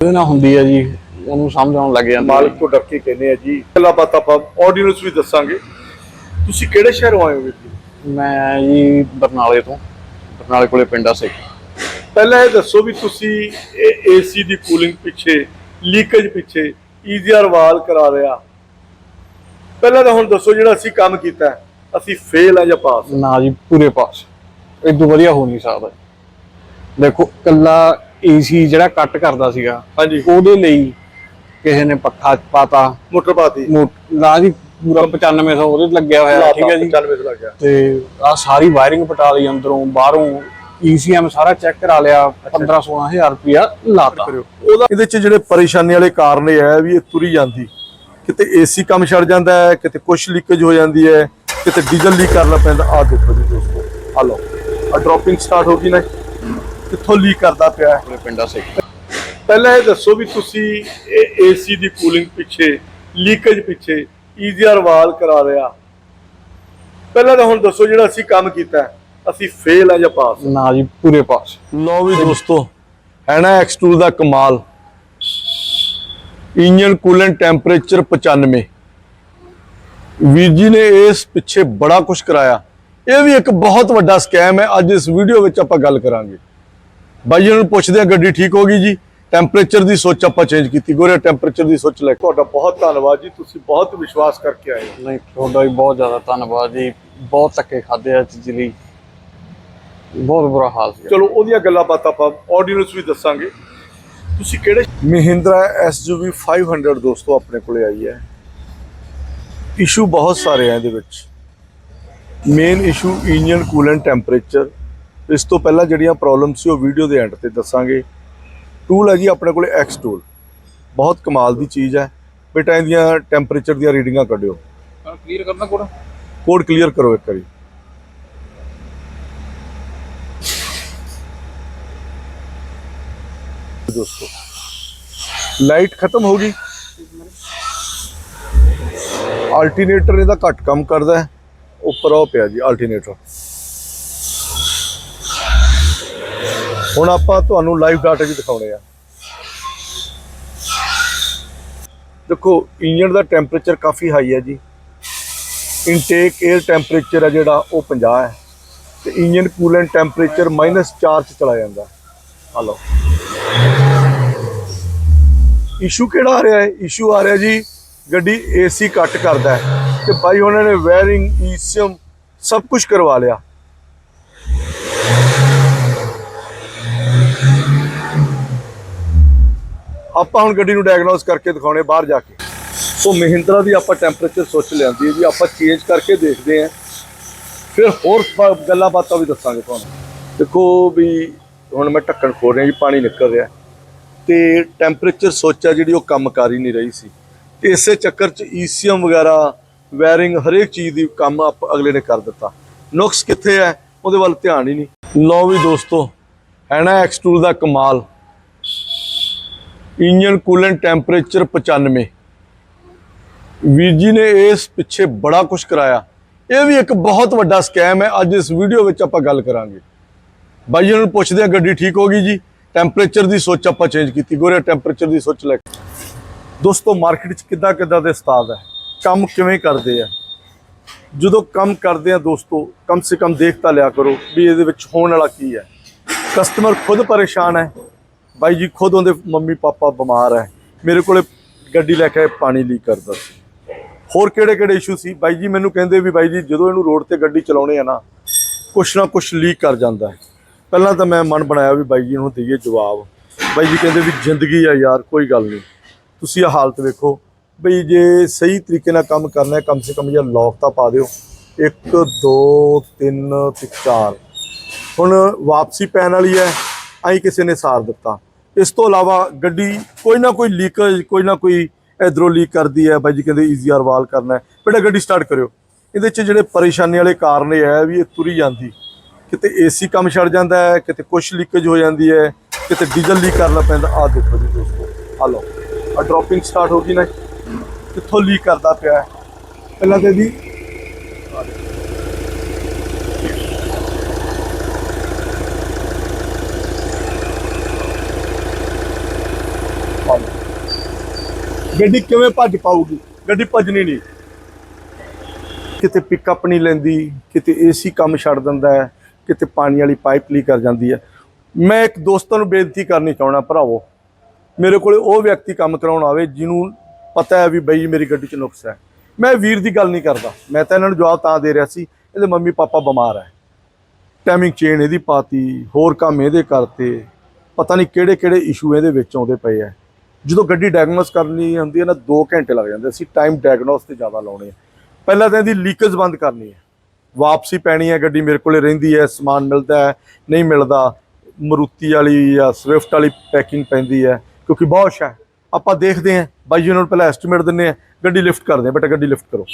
ਇਹਦੇ ਨਾਲ ਹੁੰਦੀ ਹੈ ਜੀ ਉਹਨੂੰ ਸਮਝ ਆਉਣ ਲੱਗ ਜਾਂਦਾ ਮਾਲਕ ਤੋਂ ਡਰ ਕੇ ਕਹਿੰਦੇ ਆ ਜੀ ਗੱਲਾਂ ਬਾਤਾਂ ਆਪਾਂ ਆਡੀਅנס ਵੀ ਦੱਸਾਂਗੇ। ਤੁਸੀਂ ਕਿਹੜੇ ਸ਼ਹਿਰੋਂ ਆਏ ਹੋ ਵੀਰ ਜੀ? ਮੈਂ ਜੀ ਬਰਨਾਲੇ ਤੋਂ ਬਰਨਾਲੇ ਕੋਲੇ ਪਿੰਡ ਆ ਸਿੱਖ। ਪਹਿਲਾਂ ਇਹ ਦੱਸੋ ਵੀ ਤੁਸੀਂ ਇਹ ਏਸੀ ਦੀ ਕੂਲਿੰਗ ਪਿੱਛੇ ਲੀਕੇਜ ਪਿੱਛੇ ਈਜ਼ੀਆਰ ਵਾਲ ਕਰਾ ਰਿਹਾ ਪਹਿਲਾਂ ਤਾਂ ਹੁਣ ਦੱਸੋ ਜਿਹੜਾ ਅਸੀਂ ਕੰਮ ਕੀਤਾ ਅਸੀਂ ਫੇਲ ਆ ਜਾਂ ਪਾਸ ਨਾ ਜੀ ਪੂਰੇ ਪਾਸ ਇਦੋਂ ਵਧੀਆ ਹੋ ਨਹੀਂ ਸਕਦਾ। ਦੇਖੋ ਕੱਲਾ ਏਸੀ ਜਿਹੜਾ ਕੱਟ ਕਰਦਾ ਸੀਗਾ ਹਾਂਜੀ। ਉਹਦੇ ਲਈ ਕਿਸੇ ਨੇ ਪੱਖਾ ਪਾਤਾ। ਮੋਟਰ ਪਾਤੀ। ਨਾ ਜੀ ਪੂਰਾ 9500 ਉਹਦੇ ਲੱਗਿਆ ਹੋਇਆ ਠੀਕ ਹੈ ਜੀ। 95 ਲੱਗ ਗਿਆ ਤੇ ਆ ਸਾਰੀ ਵਾਇਰਿੰਗ ਪਟਾ ਲਈ ਅੰਦਰੋਂ ਬਾਹਰੋਂ ਈਸੀਐਮ ਸਾਰਾ ਚੈੱਕ ਕਰਾ ਲਿਆ 15 16000 ਰੁਪਇਆ ਲਾਤਾ। ਉਹਦਾ ਇਹਦੇ ਚ ਜਿਹੜੇ ਪਰੇਸ਼ਾਨੀ ਵਾਲੇ ਕਾਰਨ ਇਹ ਹੈ ਵੀ ਇਹ ਤੁਰੀ ਜਾਂਦੀ। ਕਿਤੇ ਏਸੀ ਕੰਮ ਛੱਡ ਜਾਂਦਾ ਹੈ ਕਿਤੇ ਕੁਛ ਲੀਕੇਜ ਹੋ ਜਾਂਦੀ ਹੈ ਕਿਤੇ ਡੀਜ਼ਲ ਲੀਕ ਕਰਨਾ ਪੈਂਦਾ। ਆ ਦੇਖੋ ਜੀ ਦੋਸਤੋ ਆ ਲਓ। ਆ ਡ੍ਰੌਪਿੰਗ ਸਟਾਰਟ ਹੋ ਗਈ ਨਾ। ਕਿੱਥੋਂ ਲੀਕ ਕਰਦਾ ਪਿਆ ਹੈ? ਕੋਲੇ ਪਿੰਡ ਆ ਸਿੱਖ ਪਹਿਲਾਂ ਇਹ ਦੱਸੋ ਵੀ ਤੁਸੀਂ ਇਹ ਏਸੀ ਦੀ ਕੂਲਿੰਗ ਪਿੱਛੇ ਲੀਕੇਜ ਪਿੱਛੇ ਈਜ਼ੀਆਰ ਵਾਲ ਕਰਾ ਰਿਹਾ ਪਹਿਲਾਂ ਤਾਂ ਹੁਣ ਦੱਸੋ ਜਿਹੜਾ ਅਸੀਂ ਕੰਮ ਕੀਤਾ ਅਸੀਂ ਫੇਲ ਆ ਜਾਂ ਪਾਸ ਨਾ ਜੀ ਪੂਰੇ ਪਾਸ ਲਓ ਵੀ ਦੋਸਤੋ ਹੈ ਨਾ X2 ਦਾ ਕਮਾਲ। ਇੰਜਨ ਕੂਲੈਂਟ ਟੈਂਪਰੇਚਰ 95 ਵੀਰ ਜੀ ਨੇ ਇਸ ਪਿੱਛੇ ਬੜਾ ਕੁਝ ਕਰਾਇਆ। ਇਹ ਵੀ ਇੱਕ ਬਹੁਤ ਵੱਡਾ ਸਕੈਮ ਹੈ ਅੱਜ ਇਸ ਵੀਡੀਓ ਵਿੱਚ ਆਪਾਂ ਗੱਲ ਕਰਾਂਗੇ। ਬਾਈ ਜੀ ਨੂੰ ਪੁੱਛਦੇ ਆ ਗੱਡੀ ਠੀਕ ਹੋ ਗਈ ਜੀ? ਟੈਂਪਰੇਚਰ ਦੀ ਸੋਚ ਆਪਾਂ ਚੇਂਜ ਕੀਤੀ। ਗੋਰੇ ਟੈਂਪਰੇਚਰ ਦੀ ਸੋਚ ਲੈ ਕੇ। ਤੁਹਾਡਾ ਬਹੁਤ ਧੰਨਵਾਦ ਜੀ। ਤੁਸੀਂ ਬਹੁਤ ਵਿਸ਼ਵਾਸ ਕਰਕੇ ਆਏ ਨਹੀਂ ਤੁਹਾਡਾ ਵੀ ਬਹੁਤ ਜ਼ਿਆਦਾ ਧੰਨਵਾਦ ਜੀ। ਬਹੁਤ ਧੱਕੇ ਖਾਦੇ ਆ ਚੀਜ਼ ਲਈ। ਬਹੁਤ ਬੁਰਾ ਹਾਲ ਸੀ ਚਲੋ ਉਹਦੀਆਂ ਗੱਲਾਂ ਬਾਤਾਂ ਆਪਾਂ ਆਡੀਅנס ਵੀ ਦੱਸਾਂਗੇ। ਤੁਸੀਂ ਕਿਹੜੇ ਮਹਿੰਦਰਾ SUV 500 ਦੋਸਤੋ ਆਪਣੇ ਕੋਲੇ ਆਈ ਹੈ। ਇਸ਼ੂ ਬਹੁਤ ਸਾਰੇ ਆ ਇਹਦੇ ਵਿੱਚ। Main issue engine coolant temperature ਇਸ ਤੋਂ ਪਹਿਲਾਂ ਜਿਹੜੀਆਂ ਪ੍ਰੋਬਲਮ ਸੀ ਉਹ ਵੀਡੀਓ ਦੇ ਐਂਡ ਤੇ ਦੱਸਾਂਗੇ। ਟੂਲ ਹੈ ਜੀ ਆਪਣੇ ਕੋਲੇ X ਟੂਲ ਬਹੁਤ ਕਮਾਲ ਦੀ ਚੀਜ਼ ਹੈ। ਬੇਟਾ ਇਹਦੀਆਂ ਟੈਂਪਰੇਚਰ ਦੀਆਂ ਰੀਡਿੰਗਾਂ ਕੱਢਿਓ। ਕਲੀਅਰ ਕਰਨਾ ਕੋੜਾ ਕੋਡ ਕਲੀਅਰ ਕਰੋ ਇੱਕ ਵਾਰੀ। ਦੋਸਤੋ ਲਾਈਟ ਖਤਮ ਹੋ ਗਈ। ਅਲਟਰਨੇਟਰ ਇਹਦਾ ਘੱਟ ਕੰਮ ਕਰਦਾ ਹੈ। ਉੱਪਰ ਉਹ ਪਿਆ ਜੀ ਅਲਟਰਨੇਟਰ ਹੁਣ ਆਪਾਂ ਤੁਹਾਨੂੰ ਲਾਈਵ ਡਾਟਾ ਵੀ ਦਿਖਾਉਣੇ ਆ। ਦੇਖੋ ਇੰਜਨ ਦਾ ਟੈਂਪਰੇਚਰ ਕਾਫੀ ਹਾਈ ਹੈ ਜੀ। ਇਨਟੇਕ 에ਅਰ ਟੈਂਪਰੇਚਰ ਹੈ ਜਿਹੜਾ, ਉਹ 50 ਹੈ। ਤੇ ਇੰਜਨ ਕੂਲੈਂਟ ਟੈਂਪਰੇਚਰ -4 ਚ ਚਲਾ ਜਾਂਦਾ। ਆ ਲਓ। ਇਸ਼ੂ ਕਿਹੜਾ ਆ ਰਿਹਾ ਹੈ? ਇਸ਼ੂ ਆ ਰਿਹਾ ਜੀ, ਗੱਡੀ ਏਸੀ ਕੱਟ ਕਰਦਾ ਹੈ। ਤੇ ਭਾਈ ਉਹਨਾਂ ਨੇ ਵਾਇਰਿੰਗ ਈਸੀਐਮ ਸਭ ਕੁਝ ਕਰਵਾ ਲਿਆ। ਆਪਾਂ ਹੁਣ ਗੱਡੀ ਨੂੰ ਡਾਇਗਨੋਸ ਕਰਕੇ ਦਿਖਾਉਣੇ ਬਾਹਰ ਜਾ ਕੇ। ਸੋ ਮਹਿੰਦਰਾ ਦੀ ਆਪਾਂ ਟੈਂਪਰੇਚਰ ਸੋਚ ਲਿਆਂਦੀ ਹੈ ਜੀ ਆਪਾਂ ਚੇਂਜ ਕਰਕੇ ਦੇਖਦੇ ਹਾਂ। ਫਿਰ ਹੋਰ ਗੱਲਾਂ ਬਾਤਾਂ ਵੀ ਦੱਸਾਂਗੇ ਤੁਹਾਨੂੰ। ਦੇਖੋ ਵੀ ਹੁਣ ਮੈਂ ਢੱਕਣ ਖੋਲ ਰਿਹਾ ਜੀ, ਪਾਣੀ ਨਿਕਲ ਰਿਹਾ। ਤੇ ਟੈਂਪਰੇਚਰ ਸੋਚਾ ਜਿਹੜੀ ਉਹ ਕੰਮ ਕਰ ਹੀ ਨਹੀਂ ਰਹੀ ਸੀ। ਤੇ ਇਸੇ ਚੱਕਰ 'ਚ ਈਸੀਐਮ ਵਗੈਰਾ ਵੈਰਿੰਗ ਹਰੇਕ ਚੀਜ਼ ਦੀ ਕੰਮ ਆਪ ਅਗਲੇ ਨੇ ਕਰ ਦਿੱਤਾ। ਨੁਕਸ ਕਿੱਥੇ ਹੈ? ਉਹਦੇ ਵੱਲ ਧਿਆਨ ਹੀ ਨਹੀਂ। ਲਓ ਵੀ ਦੋਸਤੋ ਹੈ ਨਾ X2 ਦਾ ਕਮਾਲ। ਇੰਜਨ ਕੂਲੈਂਟ ਟੈਂਪਰੇਚਰ 95 ਵੀਰ ਜੀ ਨੇ ਇਸ ਪਿੱਛੇ ਬੜਾ ਕੁਝ ਕਰਾਇਆ। ਇਹ ਵੀ ਇੱਕ ਬਹੁਤ ਵੱਡਾ ਸਕੈਮ ਹੈ। ਅੱਜ ਇਸ ਵੀਡੀਓ ਵਿੱਚ ਆਪਾਂ ਗੱਲ ਕਰਾਂਗੇ। ਬਾਈ ਜੀ ਨੂੰ ਪੁੱਛਦੇ ਆ ਗੱਡੀ ਠੀਕ ਹੋ ਗਈ ਜੀ? ਟੈਂਪਰੇਚਰ ਦੀ ਸੋਚ ਆਪਾਂ ਚੇਂਜ ਕੀਤੀ। ਗੋਰੇ, ਟੈਂਪਰੇਚਰ ਦੀ ਸੋਚ ਲੈ ਕੇ। ਦੋਸਤੋ ਮਾਰਕੀਟ 'ਚ ਕਿੱਦਾਂ ਕਿੱਦਾਂ ਦੇ ਉਸਤਾਦ ਹੈ? ਕੰਮ ਕਿਵੇਂ ਕਰਦੇ ਆ? ਜਦੋਂ ਕੰਮ ਕਰਦੇ ਆ ਦੋਸਤੋ, ਕਮ ਸੇ ਕਮ ਦੇਖ ਤਾਂ ਲਿਆ ਕਰੋ ਵੀ ਇਹਦੇ ਵਿੱਚ ਹੋਣ ਵਾਲਾ ਕੀ ਹੈ। ਕਸਟਮਰ ਖੁਦ ਪਰੇਸ਼ਾਨ ਹੈ। ਬਾਈ ਜੀ, ਖੁਦ ਉਹਦੇ ਮੰਮੀ ਪਾਪਾ ਬਿਮਾਰ ਹੈ। ਮੇਰੇ ਕੋਲੇ ਗੱਡੀ ਲੈ ਕੇ ਪਾਣੀ ਲੀਕ ਕਰਦਾ ਸੀ। ਹੋਰ ਕਿਹੜੇ ਕਿਹੜੇ ਇਸ਼ੂ ਸੀ? ਬਾਈ ਜੀ, ਮੈਨੂੰ ਕਹਿੰਦੇ ਵੀ ਬਾਈ ਜੀ, ਜਦੋਂ ਇਹਨੂੰ ਰੋਡ ਤੇ ਗੱਡੀ ਚਲਾਉਣੇ ਆ ਨਾ, ਕੁਛ ਨਾ ਕੁਛ ਲੀਕ ਕਰ ਜਾਂਦਾ ਹੈ। ਪਹਿਲਾਂ ਤਾਂ ਮੈਂ ਮਨ ਬਣਾਇਆ ਵੀ ਬਾਈ ਜੀ ਨੂੰ ਦਈਏ ਜਵਾਬ। ਬਾਈ ਜੀ ਕਹਿੰਦੇ ਵੀ ਜ਼ਿੰਦਗੀ ਆ ਯਾਰ, ਕੋਈ ਗੱਲ ਨਹੀਂ। ਤੁਸੀਂ ਇਹ ਹਾਲਤ ਵੇਖੋ। ਬਈ ਜੇ ਸਹੀ ਤਰੀਕੇ ਨਾਲ ਕੰਮ ਕਰਨਾ ਹੈ, ਕਮ ਸੇ ਕਮ ਜਾਂ ਲੌਕ ਤਾਂ ਪਾ ਦਿਓ। 1 2 3 ਤੇ 4 ਹੁਣ ਵਾਪਸੀ ਪੈਣ ਵਾਲੀ ਹੈ, ਆਈ ਕਿਸੇ ਨੇ ਸਾਰ ਦਿੱਤਾ। ਇਸ ਤੋਂ ਇਲਾਵਾ ਗੱਡੀ ਕੋਈ ਨਾ ਕੋਈ ਲੀਕੇਜ ਕੋਈ ਨਾ ਕੋਈ ਇਧਰੋਂ ਲੀਕ ਕਰਦੀ ਹੈ, ਬਾਈ ਜੀ ਕਹਿੰਦੇ ਈਜ਼ੀਆਰ ਵਾਲ ਕਰਨਾ ਹੈ। ਬੇਟਾ ਗੱਡੀ ਸਟਾਰਟ ਕਰਿਓ। ਇਹਦੇ 'ਚ ਜਿਹੜੇ ਪਰੇਸ਼ਾਨੀ ਵਾਲੇ ਕਾਰਨ ਇਹ ਹੈ ਵੀ ਇਹ ਤੁਰੀ ਜਾਂਦੀ। ਕਿਤੇ ਏਸੀ ਕੰਮ ਛੱਡ ਜਾਂਦਾ ਹੈ, ਕਿਤੇ ਕੁਛ ਲੀਕੇਜ ਹੋ ਜਾਂਦੀ ਹੈ, ਕਿਤੇ ਡੀਜ਼ਲ ਲੀਕ ਕਰਨਾ ਪੈਂਦਾ। ਆ ਦੇਖੋ ਜੀ ਦੋਸਤੋ ਆ ਲਓ। ਆ ਡ੍ਰੌਪਿੰਗ ਸਟਾਰਟ ਹੋ ਗਈ ਨਾ ਕਿੱਥੋਂ ਲੀਕ ਕਰਦਾ ਪਿਆ ਪਹਿਲਾਂ ਤੇ ਦੀ ਗੱਡੀ ਕਿਵੇਂ ਭੱਜ ਪਾਊਗੀ? ਗੱਡੀ ਭੱਜਣੀ ਨਹੀਂ। ਕਿਤੇ ਪਿਕਅਪ ਨਹੀਂ ਲੈਂਦੀ, ਕਿਤੇ ਏਸੀ ਕੰਮ ਛੱਡ ਦਿੰਦਾ ਹੈ, ਕਿਤੇ ਪਾਣੀ ਵਾਲੀ ਪਾਈਪ ਲੀਕ ਕਰ ਜਾਂਦੀ ਹੈ। ਮੈਂ ਇੱਕ ਦੋਸਤਾਂ ਨੂੰ ਬੇਨਤੀ ਕਰਨੀ ਚਾਹਣਾ ਭਰਾਵੋ, ਮੇਰੇ ਕੋਲੇ ਉਹ ਵਿਅਕਤੀ ਕੰਮ ਕਰਾਉਣ ਆਵੇ, ਜਿਹਨੂੰ ਪਤਾ ਹੈ ਵੀ ਬਈ ਮੇਰੀ ਗੱਡੀ 'ਚ ਨੁਕਸ ਹੈ। ਮੈਂ ਵੀਰ ਦੀ ਗੱਲ ਨਹੀਂ ਕਰਦਾ। ਮੈਂ ਤਾਂ ਇਹਨਾਂ ਨੂੰ ਜਵਾਬ ਤਾਂ ਦੇ ਰਿਹਾ ਸੀ, ਇਹਦੇ ਮੰਮੀ ਪਾਪਾ ਬਿਮਾਰ ਹੈ। ਟਾਈਮਿੰਗ ਚੇਨ ਇਹਦੀ ਪਾਤੀ, ਹੋਰ ਕੰਮ ਇਹਦੇ ਕਰਤੇ, ਪਤਾ ਨਹੀਂ ਕਿਹੜੇ ਕਿਹੜੇ ਇਸ਼ੂ ਇਹਦੇ ਵਿੱਚ ਆਉਂਦੇ ਪਏ ਆ ਜਦੋਂ ਗੱਡੀ ਡਾਇਗਨੋਸ ਕਰਨੀ ਹੁੰਦੀ ਹੈ ਨਾ 2 ਘੰਟੇ ਲੱਗ ਜਾਂਦੇ ਅਸੀਂ ਟਾਈਮ ਡਾਇਗਨੋਸ ਤੇ ਜ਼ਿਆਦਾ ਲਾਉਣੇ ਆ। ਪਹਿਲਾਂ ਤਾਂ ਇਹਦੀ ਲੀਕੇਜ ਬੰਦ ਕਰਨੀ ਹੈ। ਵਾਪਸੀ ਪੈਣੀ ਹੈ ਗੱਡੀ, ਮੇਰੇ ਕੋਲੇ ਰਹਿੰਦੀ ਹੈ, ਸਮਾਨ ਮਿਲਦਾ ਹੈ, ਨਹੀਂ ਮਿਲਦਾ, ਮਰੂਤੀ ਵਾਲੀ ਜਾਂ ਸਵਿਫਟ ਵਾਲੀ ਪੈਕਿੰਗ ਪੈਂਦੀ ਹੈ, ਕਿਉਂਕਿ ਬਹੁਤ ਹੈ ਆਪਾਂ ਦੇਖਦੇ ਹਾਂ, ਬਾਈ ਜੀ ਉਹਨਾਂ ਨੂੰ ਪਹਿਲਾਂ ਐਸਟੀਮੇਟ ਦਿੰਨੇ ਆ ਗੱਡੀ ਲਿਫਟ ਕਰਦੇ ਆ ਬੇਟਾ ਗੱਡੀ ਲਿਫਟ ਕਰੋ।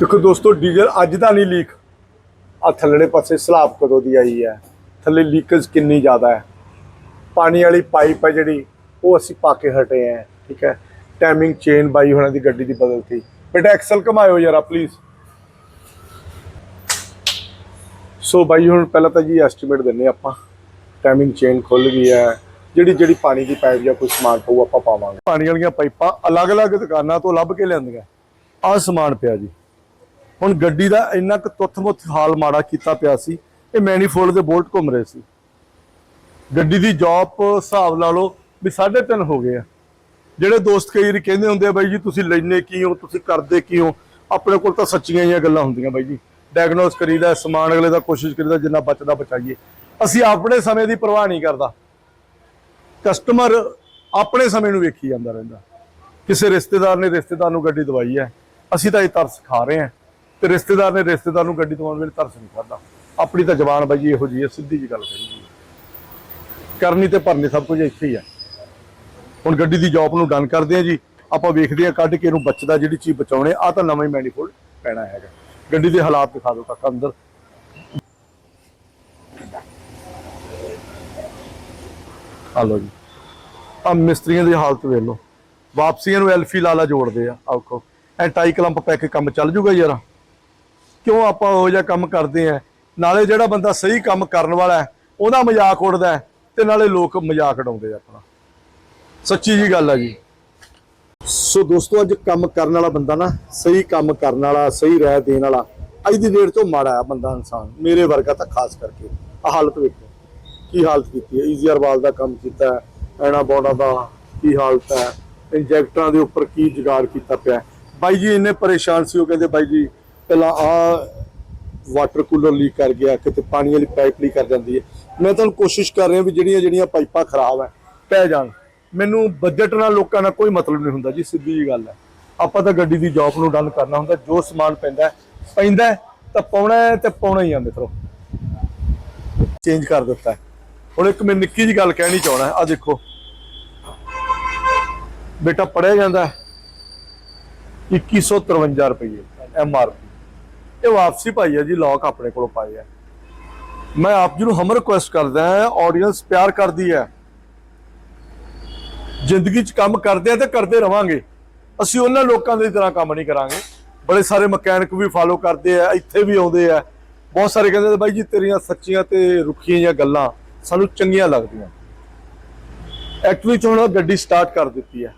ਦੇਖੋ ਦੋਸਤੋ, ਡੀਜ਼ਲ ਅੱਜ ਦਾ ਨਹੀਂ ਲੀਕ ਆ ਥੱਲੜੇ ਪਾਸੇ ਸਲਾਬ ਕਦੋਂ ਦੀ ਆਈ ਹੈ? ਥੱਲੇ ਲੀਕੇਜ ਕਿੰਨੀ ਜ਼ਿਆਦਾ ਹੈ? ਪਾਣੀ ਵਾਲੀ ਪਾਈਪ ਹੈ ਜਿਹੜੀ ਉਹ ਅਸੀਂ ਪਾ ਕੇ ਹਟੇ ਆ, ਠੀਕ ਹੈ? ਟਾਈਮਿੰਗ ਚੇਨ ਬਾਈ ਹੋਣਾ ਦੀ ਗੱਡੀ ਦੀ ਬਦਲਤੀ ਬੇਟਾ ਐਕਸਲ ਘਮਾਇਓ ਜਰਾ ਪਲੀਜ਼ ਸੋ ਬਾਈ, ਹੁਣ ਪਹਿਲਾਂ ਤਾਂ ਜੀ ਐਸਟੀਮੇਟ ਦਿੰਨੇ ਆਪਾਂ। ਟਾਈਮਿੰਗ ਚੇਨ ਖੁੱਲ ਗਈ ਹੈ। ਜਿਹੜੀ ਜਿਹੜੀ ਪਾਣੀ ਦੀ ਪਾਈਪ ਜਾਂ ਕੋਈ ਸਮਾਨ ਪਊ, ਆਪਾਂ ਪਾਵਾਂਗੇ। ਪਾਣੀ ਵਾਲੀਆਂ ਪਾਈਪਾਂ ਅਲੱਗ-ਅਲੱਗ ਦੁਕਾਨਾਂ ਤੋਂ ਲੱਭ ਕੇ ਲਿਆਂਦੀਆਂ। ਆਹ ਸਮਾਨ ਪਿਆ ਜੀ। ਹੁਣ ਗੱਡੀ ਦਾ ਇੰਨਾ ਕੁ ਤੁੱਥ-ਮੁੱਥ ਹਾਲ ਮਾੜਾ ਕੀਤਾ ਪਿਆ ਸੀ, ਇਹ ਮੈਨੀਫੋਲਡ ਦੇ ਬੋਲਟ ਘੁੰਮ ਰਹੇ ਸੀ। ਗੱਡੀ ਦੀ ਜੌਬ ਹਿਸਾਬ ਲਾ ਲਓ ਵੀ 3.5 ਹੋ ਗਏ ਆ। ਜਿਹੜੇ ਦੋਸਤ ਕਈ ਵਾਰੀ ਕਹਿੰਦੇ ਹੁੰਦੇ ਆ ਬਾਈ ਜੀ, ਤੁਸੀਂ ਲੈਨੇ ਕੀ ਹੋ ਤੁਸੀਂ ਕਰਦੇ ਕੀ ਹੋ ਆਪਣੇ ਕੋਲ ਤਾਂ ਸੱਚੀਆਂ ਹੀ ਗੱਲਾਂ ਹੁੰਦੀਆਂ ਬਾਈ ਜੀ। ਡਾਇਗਨੋਸ ਕਰੀਦਾ, ਸਮਾਨ ਅਗਲੇ ਦਾ ਕੋਸ਼ਿਸ਼ ਕਰੀਦਾ, ਜਿੰਨਾ ਬਚਦਾ ਬਚਾਈਏ। ਅਸੀਂ ਆਪਣੇ ਸਮੇਂ ਦੀ ਪਰਵਾਹ ਨਹੀਂ ਕਰਦਾ। ਕਸਟਮਰ ਆਪਣੇ ਸਮੇਂ ਨੂੰ ਵੇਖੀ ਜਾਂਦਾ ਰਹਿੰਦਾ। ਕਿਸੇ ਰਿਸ਼ਤੇਦਾਰ ਨੇ ਰਿਸ਼ਤੇਦਾਰ ਨੂੰ ਗੱਡੀ ਦਵਾਈ ਹੈ। ਅਸੀਂ ਤਾਂ ਇਹ ਤਰਸ ਖਾ ਰਹੇ ਹਾਂ। ਤੇ ਰਿਸ਼ਤੇਦਾਰ ਨੇ ਰਿਸ਼ਤੇਦਾਰ ਨੂੰ ਗੱਡੀ ਦਵਾਉਣ ਵੇਲੇ ਤਰਸ ਨਹੀਂ ਕਰਦਾ ਆਪਣੀ ਤਾਂ ਜ਼ਬਾਨ ਬਾਈ ਜੀ ਇਹੋ ਜੀ ਹੈ, ਸਿੱਧੀ ਜੀ ਗੱਲ ਕਹੀ ਕਰਨੀ ਤੇ ਭਰਨੀ ਸਭ ਕੁਝ ਇੱਥੇ ਹੀ ਹੈ। ਹੁਣ ਗੱਡੀ ਦੀ ਜੌਬ ਨੂੰ ਡਨ ਕਰਦੇ ਆ ਜੀ ਆਪਾਂ ਵੇਖਦੇ ਆ ਕੱਢ ਕੇ ਇਹਨੂੰ ਬਚਦਾ ਜਿਹੜੀ ਚੀਜ਼ ਬਚਾਉਣੇ ਆ ਤਾਂ ਨਵਾਂ ਹੀ ਮੈਨੀਫੋਲਡ ਪੈਣਾ ਹੈਗਾ। ਗੱਡੀ ਦੇ ਹਾਲਾਤ ਦਿਖਾ ਦਿਓ ਤੱਕ ਅੰਦਰ। ਆ ਲਓ ਜੀ। ਆ ਮਿਸਤਰੀਆਂ ਦੀ ਹਾਲਤ ਵੇਖ ਲਓ। ਵਾਪਸੀਆਂ ਨੂੰ ਐਲਫੀ ਲਾਲਾ ਜੋੜਦੇ ਆ। ਆਖੋ ਐ ਟਾਈ ਕਲੰਪ ਪੈ ਕੇ ਕੰਮ ਚੱਲ ਜੂਗਾ ਯਾਰ। ਕਿਉਂ ਆਪਾਂ ਉਹ ਜਿਹਾ ਕੰਮ ਕਰਦੇ ਆ? ਨਾਲੇ ਜਿਹੜਾ ਬੰਦਾ ਸਹੀ ਕੰਮ ਕਰਨ ਵਾਲਾ ਉਹਦਾ ਮਜ਼ਾਕ ਉਡਦਾ ਹੈ, ਤੇ ਨਾਲੇ ਲੋਕ ਮਜ਼ਾਕ ਉਡਾਉਂਦੇ ਆ ਆਪਣਾ। ਸੱਚੀ ਜੀ ਗੱਲ ਆ ਜੀ। ਸੋ ਦੋਸਤੋ, ਅੱਜ ਕੰਮ ਕਰਨ ਵਾਲਾ ਬੰਦਾ ਨਾ, ਸਹੀ ਕੰਮ ਕਰਨ ਵਾਲਾ, ਸਹੀ ਰਾਏ ਦੇਣ ਵਾਲਾ, ਅੱਜ ਦੀ ਡੇਟ ਤੋਂ ਮਾੜਾ ਆ ਬੰਦਾ ਇਨਸਾਨ, ਮੇਰੇ ਵਰਗਾ ਤਾਂ ਖਾਸ ਕਰਕੇ। ਆ ਹਾਲਤ ਵੇਖੋ, ਕੀ ਹਾਲਤ ਕੀਤੀ ਹੈ। ਈਜ਼ੀਆਰ ਵਾਲ ਦਾ ਕੰਮ ਕੀਤਾ ਹੈ ਐਣਾ ਬੋਨਾ ਦਾ ਕੀ ਹਾਲਤ ਹੈ, ਇੰਜੈਕਟਰਾਂ ਦੇ ਉੱਪਰ ਕੀ ਜੁਗਾੜ ਕੀਤਾ ਪਿਆ ਬਾਈ ਜੀ, ਇੰਨੇ ਪਰੇਸ਼ਾਨ ਸੀ ਉਹ, ਕਹਿੰਦੇ ਬਾਈ ਜੀ, ਪਹਿਲਾਂ ਆ ਵਾਟਰ ਕੂਲਰ ਲੀਕ ਕਰ ਗਿਆ, ਕਿਤੇ ਪਾਣੀ ਵਾਲੀ ਪਾਈਪ ਲੀਕ ਕਰ ਜਾਂਦੀ ਹੈ। ਮੈਂ ਤੁਹਾਨੂੰ ਕੋਸ਼ਿਸ਼ ਕਰ ਰਿਹਾ ਵੀ ਜਿਹੜੀਆਂ ਜਿਹੜੀਆਂ ਪਾਈਪਾਂ ਖਰਾਬ ਹੈ, ਪੈ ਜਾਣ। ਮੈਨੂੰ ਬਜਟ ਨਾਲ ਲੋਕਾਂ ਨਾਲ ਕੋਈ ਮਤਲਬ ਨਹੀਂ ਹੁੰਦਾ ਜੀ, ਸਿੱਧੀ ਜੀ ਗੱਲ ਹੈ। ਆਪਾਂ ਤਾਂ ਗੱਡੀ ਦੀ ਜੌਬ ਨੂੰ ਡਨ ਕਰਨਾ ਹੁੰਦਾ, ਜੋ ਸਮਾਨ ਪੈਂਦਾ ਪੈਂਦਾ ਤਾਂ ਪਾਉਣਾ ਹੈ ਤੇ ਪਾਉਣਾ ਹੀ ਆ ਮਿੱਤਰੋ। ਚੇਂਜ ਕਰ ਦਿੱਤਾ ਹੁਣ ਇੱਕ ਮੈਂ ਨਿੱਕੀ ਜੀ ਗੱਲ ਕਹਿਣੀ ਚਾਹਣਾ ਆ ਦੇਖੋ। ਬੇਟਾ ਪੜਿਆ ਜਾਂਦਾ ਹੈ 2153 ਰੁਪਏ ਐਮ ਆਰ ਪੀ ਇਹ ਵਾਪਸੀ ਪਾਈ ਹੈ ਜੀ ਲੋਕ ਆਪਣੇ ਕੋਲੋਂ ਪਾਏ ਹੈ। ਮੈਂ ਆਪ ਜੀ ਨੂੰ ਹਮ ਰਿਕੁਐਸਟ ਕਰਦਾ ਹਾਂ ਆਡੀਅנס ਪਿਆਰ ਕਰਦੀ ਹੈ। ਜ਼ਿੰਦਗੀ 'ਚ ਕੰਮ ਕਰਦੇ ਆ ਤੇ ਕਰਦੇ ਰਵਾਂਗੇ। ਅਸੀਂ ਉਹਨਾਂ ਲੋਕਾਂ ਦੀ ਤਰ੍ਹਾਂ ਕੰਮ ਨਹੀਂ ਕਰਾਂਗੇ। ਬੜੇ ਸਾਰੇ ਮਕੈਨਿਕ ਵੀ ਫਾਲੋ ਕਰਦੇ ਆ, ਇੱਥੇ ਵੀ ਆਉਂਦੇ ਆ। ਬਹੁਤ ਸਾਰੇ ਕਹਿੰਦੇ ਬਾਈ ਜੀ, ਤੇਰੀਆਂ ਸੱਚੀਆਂ ਤੇ ਰੁੱਖੀਆਂ ਜਿਹੀਆਂ ਗੱਲਾਂ ਸਾਨੂੰ ਚੰਗੀਆਂ ਲੱਗਦੀਆਂ। ਐਕਚੁਅਲੀ ਚ ਹੁਣ ਗੱਡੀ ਸਟਾਰਟ ਕਰ ਦਿੱਤੀ ਹੈ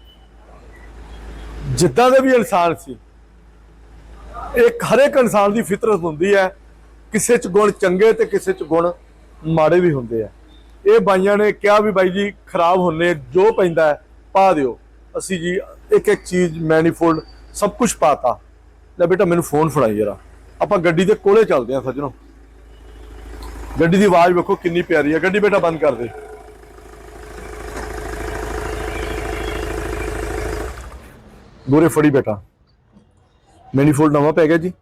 ਜਿੱਦਾਂ ਦੇ ਵੀ ਇਨਸਾਨ ਸੀ, ਇੱਕ ਹਰੇਕ ਇਨਸਾਨ ਦੀ ਫਿਤਰਤ ਹੁੰਦੀ ਹੈ ਕਿਸੇ ਚ ਗੁਣ ਚੰਗੇ ਤੇ ਕਿਸੇ ਚ ਗੁਣ ਮਾੜੇ ਵੀ ਹੁੰਦੇ ਆ। ਇਹ ਬਾਈਆਂ ਨੇ ਕਿਹਾ ਵੀ ਬਾਈ ਜੀ, ਖਰਾਬ ਹੁੰਨੇ, ਜੋ ਪੈਂਦਾ ਪਾ ਦਿਓ। ਅਸੀਂ ਜੀ ਇੱਕ ਇੱਕ ਚੀਜ਼ ਮੈਨੀਫੋਲਡ ਸਭ ਕੁਝ ਪਾਤਾ। ਲੈ ਬੇਟਾ ਮੈਨੂੰ ਫੋਨ ਫੜਾਈ ਜਰਾ। ਆਪਾਂ ਗੱਡੀ ਦੇ ਕੋਲੇ ਚੱਲਦੇ ਆ ਸੱਜਣੋ। ਗੱਡੀ ਦੀ ਆਵਾਜ਼ ਵੇਖੋ ਕਿੰਨੀ ਪਿਆਰੀ ਹੈ ਗੱਡੀ ਬੇਟਾ ਬੰਦ ਕਰ ਦੇ। ਗੋਰੇ ਫੜੀ ਬੇਟਾ। ਮੈਨੀਫੋਲਡ ਨਵਾਂ ਪੈ ਗਿਆ ਜੀ।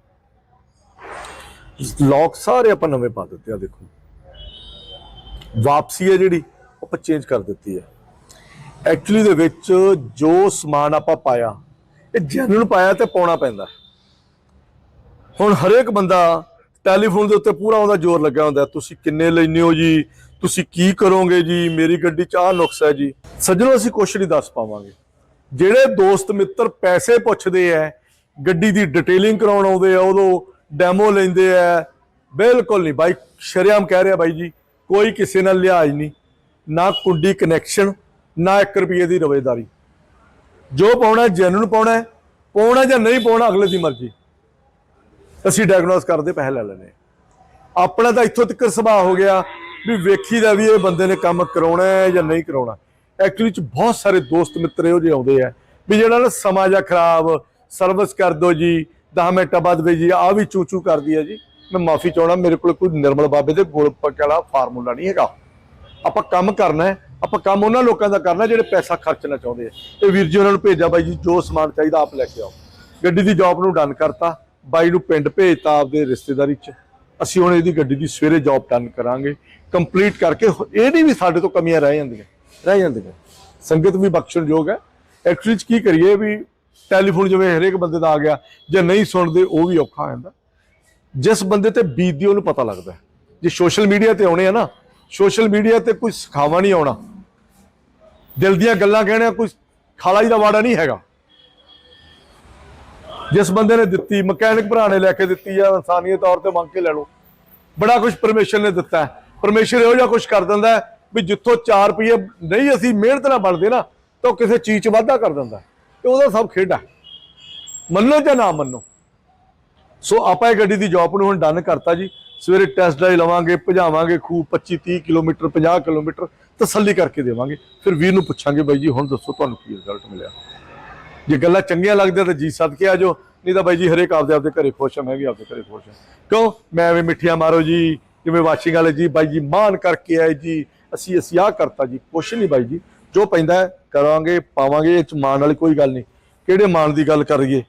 ਲੌਕ ਸਾਰੇ ਆਪਾਂ ਨਵੇਂ ਪਾ ਦਿੱਤੇ ਆ, ਦੇਖੋ। ਵਾਪਸੀ ਹੈ ਜਿਹੜੀ ਉਹ ਆਪਾਂ ਚੇਂਜ ਕਰ ਦਿੱਤੀ ਹੈ। ਐਕਚੁਅਲੀ ਦੇ ਵਿੱਚ ਜੋ ਸਮਾਨ ਆਪਾਂ ਪਾਇਆ, ਇਹ ਜੈਨੂਨ ਪਾਇਆ ਤੇ ਪਾਉਣਾ ਪੈਂਦਾ। ਹੁਣ ਹਰੇਕ ਬੰਦਾ ਟੈਲੀਫੋਨ ਦੇ ਉੱਤੇ ਪੂਰਾ ਉਹਦਾ ਜ਼ੋਰ ਲੱਗਿਆ ਹੁੰਦਾ, ਤੁਸੀਂ ਕਿੰਨੇ ਲੈਨੇ ਹੋ ਜੀ? ਤੁਸੀਂ ਕੀ ਕਰੋਗੇ ਜੀ? ਮੇਰੀ ਗੱਡੀ 'ਚ ਆਹ ਨੁਕਸ ਹੈ ਜੀ। ਸੱਜਣੋ, ਅਸੀਂ ਕੁਛ ਨਹੀਂ ਦੱਸ ਪਾਵਾਂਗੇ। ਜਿਹੜੇ ਦੋਸਤ ਮਿੱਤਰ ਪੈਸੇ ਪੁੱਛਦੇ ਆ, ਗੱਡੀ ਦੀ ਡਿਟੇਲਿੰਗ ਕਰਾਉਣ ਆਉਂਦੇ ਆ, ਉਦੋਂ ਡੈਮੋ ਲੈਂਦੇ ਆ, ਬਿਲਕੁਲ ਨਹੀਂ। ਬਾਈ, ਸ਼ਰਿਆਮ ਕਹਿ ਰਿਹਾ ਬਾਈ ਜੀ, ਕੋਈ ਕਿਸੇ ਨਾਲ ਲਿਹਾਜ਼ ਨਹੀਂ। ਨਾ ਕੁੰਡੀ ਕਨੈਕਸ਼ਨ ਨਾ 1 ਰੁਪਏ ਦੀ ਰਵੇਦਾਰੀ। ਜੋ ਪਾਉਣਾ ਜੈਨੂਨ ਪਾਉਣਾ ਪਾਉਣਾ ਜਾਂ ਨਹੀਂ ਪਾਉਣਾ, ਅਗਲੇ ਦੀ ਮਰਜ਼ੀ। ਅਸੀਂ ਡਾਇਗਨੋਸ ਕਰਦੇ, ਪੈਸੇ ਲੈ ਲੈਣੇ ਆਪਣਾ ਤਾਂ ਇੱਥੋਂ ਤੱਕ ਸੁਭਾਅ ਹੋ ਗਿਆ ਵੀ ਵੇਖੀਦਾ ਵੀ ਇਹ ਬੰਦੇ ਨੇ ਕੰਮ ਕਰਾਉਣਾ ਹੈ ਜਾਂ ਨਹੀਂ ਕਰਾਉਣਾ। ਐਕਚੁਅਲੀ ਚ ਬਹੁਤ ਸਾਰੇ ਦੋਸਤ ਮਿੱਤਰ ਇਹੋ ਜਿਹੇ ਆਉਂਦੇ ਆ ਵੀ ਜਿਹੜਾ ਨਾ ਸਮਾਂ ਜਾਂ ਖਰਾਬ ਸਰਵਿਸ ਕਰ ਦੋ ਜੀ 10 ਮਿੰਟਾਂ ਬਾਅਦ ਵੀ ਜੀ ਆ ਵੀ ਚੂ ਚੂ ਕਰਦੀ ਹੈ ਜੀ। ਮੈਂ ਮਾਫੀ ਚਾਹਣਾ ਮੇਰੇ ਕੋਲ ਕੋਈ ਨਿਰਮਲ ਬਾਬੇ ਦੇ ਗੋਲ ਪੱਕ ਫਾਰਮੂਲਾ ਨਹੀਂ ਹੈਗਾ। ਆਪਾਂ ਕੰਮ ਕਰਨਾ ਹੈ ਆਪਾਂ ਕੰਮ ਉਹਨਾਂ ਲੋਕਾਂ ਦਾ ਕਰਨਾ ਜਿਹੜੇ ਪੈਸਾ ਖਰਚਣਾ ਚਾਹੁੰਦੇ ਆ। ਇਹ ਵੀਰ ਜੀ ਉਹਨਾਂ ਨੂੰ ਭੇਜਿਆ ਬਾਈ ਜੀ, ਜੋ ਸਮਾਨ ਚਾਹੀਦਾ ਆਪ ਲੈ ਕੇ ਆਓ। ਗੱਡੀ ਦੀ ਜੌਬ ਨੂੰ ਡਨ ਕਰਤਾ, ਬਾਈ ਨੂੰ ਪਿੰਡ ਭੇਜਤਾ ਆਪਦੇ ਰਿਸ਼ਤੇਦਾਰੀ ਚ। ਅਸੀਂ ਹੁਣ ਇਹਦੀ ਗੱਡੀ ਦੀ ਸਵੇਰੇ ਜੌਬ ਡਨ ਕਰਾਂਗੇ। ਕੰਪਲੀਟ ਕਰਕੇ ਇਹ ਨਹੀਂ ਵੀ ਸਾਡੇ ਤੋਂ ਕਮੀਆਂ ਰਹਿ ਜਾਂਦੀਆਂ ਰਹਿ ਜਾਂਦੀਆਂ। ਸੰਗਤ ਵੀ ਬਖਸ਼ਣਯੋਗ ਹੈ। ਐਕਚੁਅਲੀ ਚ ਕੀ ਕਰੀਏ ਵੀ ਟੈਲੀਫੋਨ ਜਿਵੇਂ ਹਰੇਕ ਬੰਦੇ ਦਾ ਆ ਗਿਆ, ਜੇ ਨਹੀਂ ਸੁਣਦੇ ਉਹ ਵੀ ਔਖਾ ਹੁੰਦਾ ਜਿਸ ਬੰਦੇ ਤੇ ਬੀਤਦੀ ਉਹਨੂੰ ਪਤਾ ਲੱਗਦਾ ਜੇ ਸੋਸ਼ਲ ਮੀਡੀਆ ਤੇ ਆਉਣੇ ਆ ਨਾ ਸੋਸ਼ਲ ਮੀਡੀਆ ਤੇ ਕੋਈ ਸਿਖਾਵਾ ਨਹੀਂ ਆਉਣਾ। ਦਿਲ ਦੀਆਂ ਗੱਲਾਂ ਕਹਿਣਾ ਕੋਈ ਖਾਲਾ ਜੀ ਦਾ ਵਾੜਾ ਨਹੀਂ ਹੈਗਾ। ਜਿਸ ਬੰਦੇ ਨੇ ਦਿੱਤੀ, ਮਕੈਨਿਕ ਭਰਾ ਨੇ ਲੈ ਕੇ ਦਿੱਤੀ ਆ, ਇਨਸਾਨੀਅਤ ਤੌਰ ਤੇ ਮੰਗ ਕੇ ਲੈ ਲਓ। ਬੜਾ ਕੁਝ ਪਰਮੇਸ਼ਰ ਨੇ ਦਿੱਤਾ ਹੈ। ਪਰਮੇਸ਼ਰ ਇਹੋ ਜਿਹਾ ਕੁਝ ਕਰ ਦਿੰਦਾ ਵੀ ਜਿੱਥੋਂ 4 ਰੁਪਏ ਨਹੀਂ ਅਸੀਂ ਮਿਹਨਤ ਨਾਲ ਬਣਦੇ ਨਾ, ਤਾਂ ਉਹ ਕਿਸੇ ਚੀਜ਼ 'ਚ ਵਾਧਾ ਕਰ ਦਿੰਦਾ ਤੇ ਉਹਦਾ ਸਭ ਖੇਡ ਹੈ। ਮੰਨੋ ਜਾਂ ਨਾ ਮੰਨੋ। ਸੋ ਆਪਾਂ ਇਹ ਗੱਡੀ ਦੀ ਜੌਬ ਨੂੰ ਹੁਣ ਡਨ ਕਰਤਾ ਜੀ। ਸਵੇਰੇ ਟੈਸਟ ਡਰਾਈਵ ਲਵਾਂਗੇ, ਭਜਾਵਾਂਗੇ ਖੂਬ 25 30 ਕਿਲੋਮੀਟਰ 50 ਕਿਲੋਮੀਟਰ। ਤਸੱਲੀ ਕਰਕੇ ਦੇਵਾਂਗੇ। ਫਿਰ ਵੀਰ ਨੂੰ ਪੁੱਛਾਂਗੇ, ਬਾਈ ਜੀ, ਹੁਣ ਦੱਸੋ ਤੁਹਾਨੂੰ ਕੀ ਰਿਜ਼ਲਟ ਮਿਲਿਆ? ਜੇ ਗੱਲਾਂ ਚੰਗੀਆਂ ਲੱਗਦੀਆਂ ਤਾਂ ਜੀ ਸਦਕੇ ਆ ਜਾਓ। ਨਹੀਂ ਤਾਂ ਬਾਈ ਜੀ, ਹਰੇਕ ਆਪਦੇ ਆਪਦੇ ਘਰੇ ਖੁਸ਼ ਹਾਂ ਮੈਂ ਵੀ ਆਪਦੇ ਘਰੇ ਖੁਸ਼ ਹਾਂ ਕਿਉਂ? ਮੈਂ ਐਵੇਂ ਮਿੱਠੀਆਂ ਮਾਰੋ ਜੀ, ਜਿਵੇਂ ਵਾਸ਼ਿੰਗ ਵਾਲੇ ਜੀ, ਬਾਈ ਜੀ ਮਾਨ ਕਰਕੇ ਆਏ ਜੀ, ਅਸੀਂ ਅਸੀਂ ਆਹ ਕਰਤਾ ਜੀ। ਕੁਛ ਨਹੀਂ ਬਾਈ ਜੀ, ਜੋ ਪੈਂਦਾ ਕਰਾਂਗੇ, ਪਾਵਾਂਗੇ, ਇਹ ਚ ਮਾਨ ਵਾਲੀ ਕੋਈ ਗੱਲ ਨਹੀਂ। ਕਿਹੜੇ ਮਾਨ ਦੀ ਗੱਲ ਕਰੀਏ?